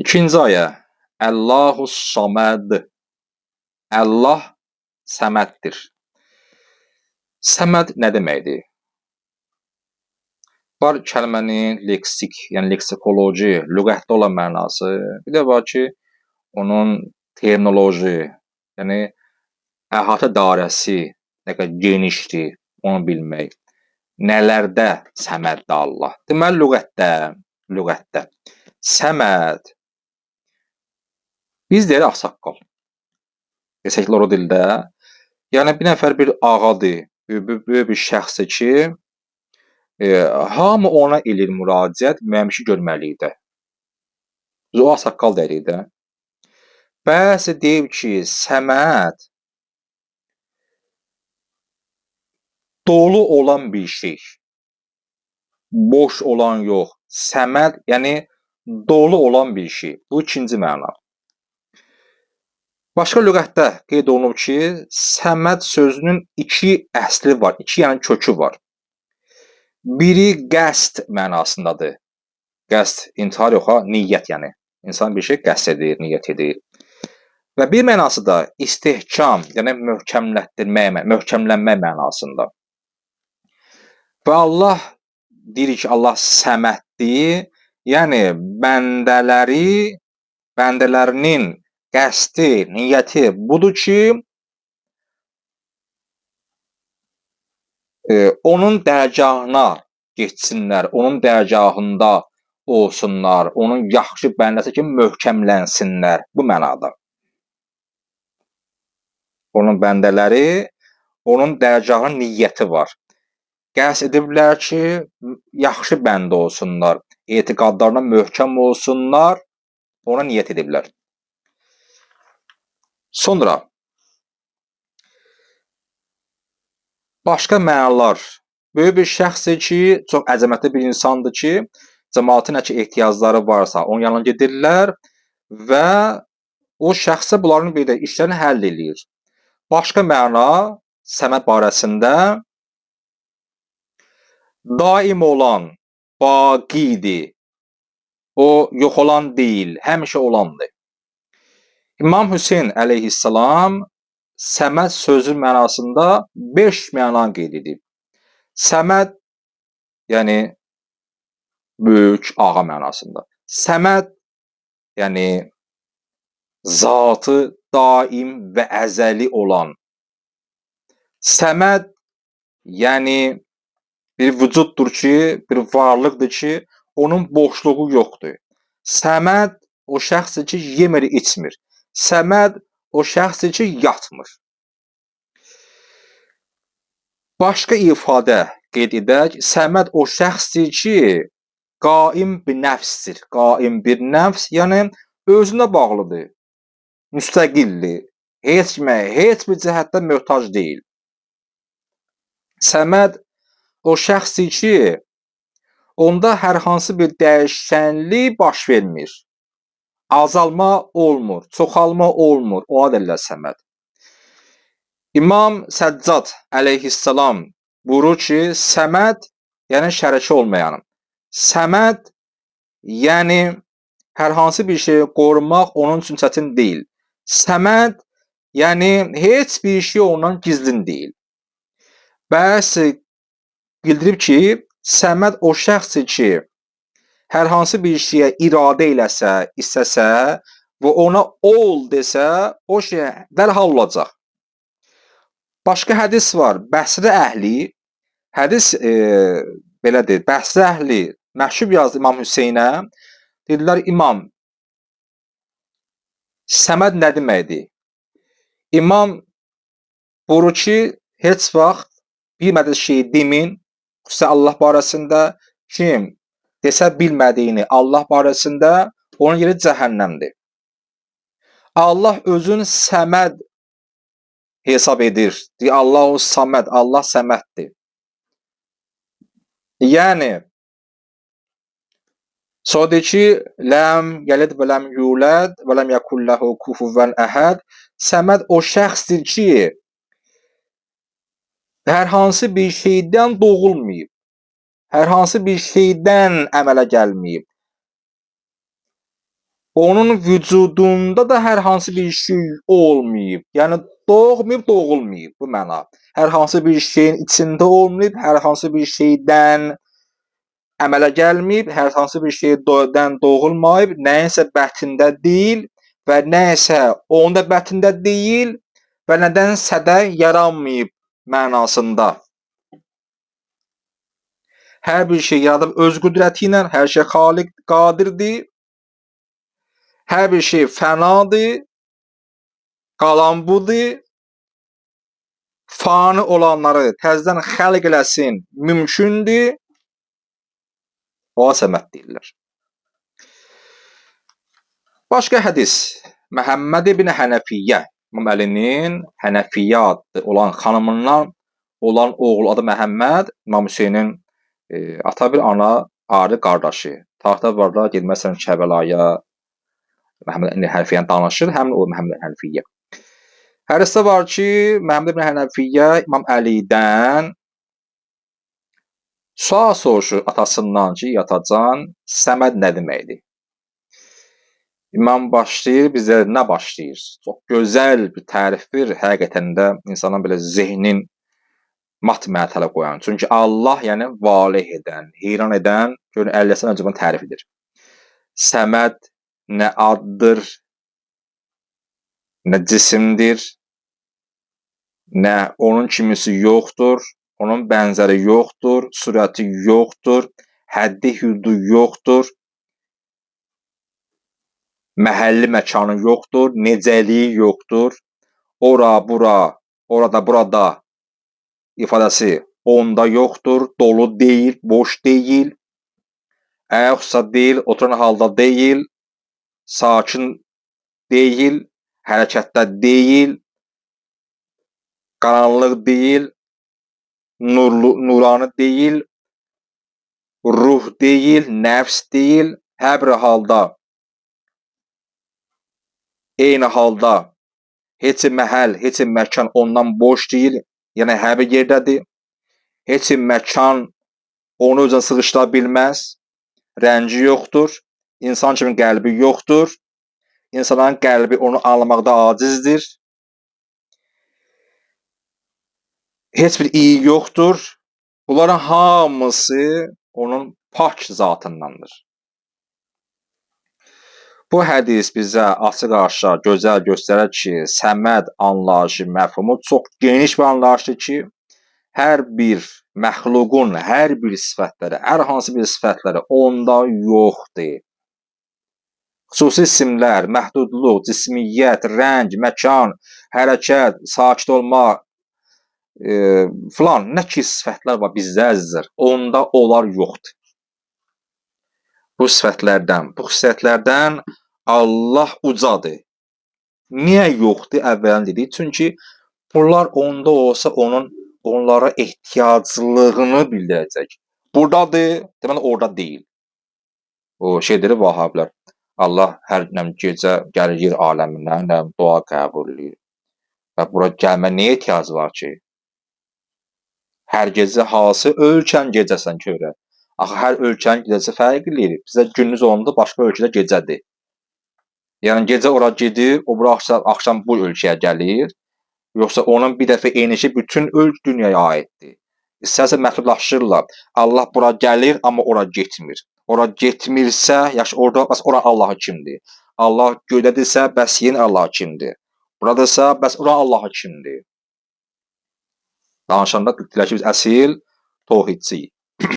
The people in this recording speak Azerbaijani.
İkinci ayə. Allahu Saməd. Allah Səməddir. Səməd nə deməkdir? Var kəlmənin leksik, yəni leksikoloji, lüğətdə olan mənası. Bir də var ki, onun terminoloji, yəni əhatə dairəsi nə qədər genişdir, onu bilmək. Nələrdə səməddir Allah? Deməli lüğətdə, lüğətdə. Səməd biz deyirik ağsaqqal. Desəklər o dildə. Yəni bir nəfər bir ağadır, böyük, bir şəxsdir ki, e, hamı ona eləyir müraciət, müəyyən bir şey görməlikdə. Biz o ağsaqqal deyirik də. Bəzi deyib ki, Səməd dolu olan bir şey. Boş olan yox. Səməd, yəni dolu olan bir şey. Bu ikinci məna. Başqa lüğətdə qeyd olunub ki, səməd sözünün iki əsli var, iki yəni kökü var. Biri qəsd mənasındadır. Qəsd, intihar yox ha, niyyət yəni. İnsan bir şey qəsd edir, niyyət edir. Və bir mənası da istehkam, yəni möhkəmlətdirmək, möhkəmlənmək mənasında. Və Allah deyir ki, Allah səməddir, yəni bəndələri, bəndələrinin qəsdi, niyyəti budur ki, onun dərgahına getsinlər, onun dərgahında olsunlar, onun yaxşı bəndəsi kimi möhkəmlənsinlər. Bu mənada. Onun bəndələri, onun dərgahının niyyəti var. Qəsd ediblər ki, yaxşı bəndə olsunlar, etiqadlarına möhkəm olsunlar, ona niyyət ediblər. Sonra başqa mənalar. Böyük bir şəxsdir ki, çox əzəmətli bir insandır ki, cəmaatın nə ki ehtiyacları varsa, onun yanına gedirlər və o şəxsə bunların bir də işlərini həll eləyir. Başqa məna səməd barəsində daim olan, baqidir. O yox olan deyil, həmişə olandır. İmam Hüseyn əleyhissalam Səməd sözü mənasında 5 məna qeyd edib. Səməd yəni böyük ağa mənasında. Səməd yəni zatı daim və əzəli olan. Səməd yəni bir vücuddur ki, bir varlıqdır ki, onun boşluğu yoxdur. Səməd o şəxsdir ki, yemir, içmir. Səməd o şəxsdir ki, yatmır. Başqa ifadə qeyd edək. Səməd o şəxsdir ki, qaim bir nəfsdir. Qaim bir nəfs, yəni özünə bağlıdır. Müstəqildir. Heç kimə, heç bir cəhətdən möhtac deyil. Səməd o şəxsdir ki, onda hər hansı bir dəyişkənlik baş vermir azalma olmur, çoxalma olmur. Ona deyirlər səməd. İmam Səccad əleyhissalam buyurur ki, səməd yəni şərəki olmayanım. Səməd yəni hər hansı bir şeyi qorumaq onun üçün çətin deyil. Səməd yəni heç bir şey ondan gizlin deyil. Bəs bildirib ki, Səməd o şəxsdir ki, hər hansı bir şeyə iradə eləsə, istəsə və ona ol desə, o şey dərhal olacaq. Başqa hədis var. Bəsrə əhli hədis e, belədir. Bəsrə əhli məşhub yazdı İmam Hüseynə. Dedilər İmam Səməd nə deməkdir? İmam buyurur ki, heç vaxt bilmədiyi şeyi demin, xüsusən Allah barəsində kim desə bilmədiyini Allah barəsində onun yeri cəhənnəmdir. Allah özün Səməd hesab edir. Deyir Allahu Saməd, Allah Səməddir. Yəni Sonra ki, ləm yəlid və ləm yulad və ləm yakullahu kufuvan əhəd. Səməd o şəxsdir ki, hər hansı bir şeydən doğulmayıb hər hansı bir şeydən əmələ gəlməyib. onun vücudunda da hər hansı bir şey olmayıb. Yəni doğmayıb, doğulmayıb bu məna. Hər hansı bir şeyin içində olmayıb, hər hansı bir şeydən əmələ gəlməyib, hər hansı bir şeydən doğulmayıb, nəyinsə bətnində deyil və nəysə onun da bətnində deyil və nədənsə də yaranmayıb mənasında. Hər bir şey yaradıb öz qüdrəti ilə, hər şey xaliq qadirdir. Hər bir şey fənadır, qalan budur. Fani olanları təzədən xəlq eləsin mümkündür. O səməd deyirlər. Başqa hədis. Məhəmməd ibn Hənəfiyyə İmam Əlinin Hənəfiyyə adlı olan xanımından olan oğlu adı Məhəmməd, İmam Hüseynin e, ata bir ana ayrı qardaşı. Taxta varlar getməsən Kəbəlaya Məhəmməd ibn Hənəfiyyən danışır, həmin o Məhəmməd Hənəfiyyə. Hədisdə var ki, Məhəmməd ibn Hənəfiyyə İmam Əlidən sual soruşur atasından ki, yatacan Səməd nə deməkdir? İmam başlayır, bizə nə başlayır? Çox gözəl bir tərifdir. Həqiqətən də insanın belə zehnin mat mərtələ qoyan. Çünki Allah, yəni valeh edən, heyran edən, görün 50 sən öncə bunu tərif edir. Səməd nə addır, nə cisimdir, nə onun kimisi yoxdur, onun bənzəri yoxdur, surəti yoxdur, həddi hüdudu yoxdur, məhəlli məkanı yoxdur, necəliyi yoxdur, ora, bura, orada, burada ifadəsi onda yoxdur, dolu deyil, boş deyil, ayaqsa deyil, oturan halda deyil, sakin deyil, hərəkətdə deyil, qaranlıq deyil, nurlu, nurani deyil, ruh deyil, nəfs deyil, hər bir halda. Eyni halda heç məhəl, heç məkan ondan boş deyil, yəni hər bir yerdədir. Heç məkan onu özünə sığışdıra bilməz. Rəngi yoxdur. İnsan kimi qəlbi yoxdur. İnsanların qəlbi onu anlamaqda acizdir. heç bir iyi yoxdur. Bunların hamısı onun pak zatındandır. Bu hədis bizə açıq-aşkar gözəl göstərir ki, səməd anlayışı, məfhumu çox geniş bir anlayışdır ki, hər bir məxluqun hər bir sifətləri, hər hansı bir sifətləri onda yoxdur. Xüsusi isimlər, məhdudluq, cismiyyət, rəng, məkan, hərəkət, sakit olmaq, e, filan nə ki sifətlər var bizdə əzizlər, onda onlar yoxdur. Bu sifətlərdən, bu xüsusiyyətlərdən Allah ucadır. Niyə yoxdur? Əvvələn dedik, çünki bunlar onda olsa onun onlara ehtiyaclılığını bildirəcək. Burdadır, deməli orada deyil. O şeyləri Vahablar. Allah hər nəm gecə gəlir yer aləmindən, nəm dua qəbul edir. Və bura gəlmə nə ehtiyac var ki? Hər gecə hansı ölkən gecəsən görə? Axı hər ölkənin gecəsi fərqlidir. Bizə gündüz olanda başqa ölkədə gecədir. Yəni gecə ora gedir, o bura axşam, axşam bu ölkəyə gəlir. Yoxsa onun bir dəfə enişi bütün ölk dünyaya aiddir. İstərsə məhdudlaşdırırlar. Allah bura gəlir, amma ora getmir. Ora getmirsə, yaxşı orada bəs ora Allah kimdir? Allah göydədirsə, bəs yenə Allah kimdir? Buradasa, bəs ora Allah kimdir? Danışanda dedilər ki, biz əsil tohidçiyik.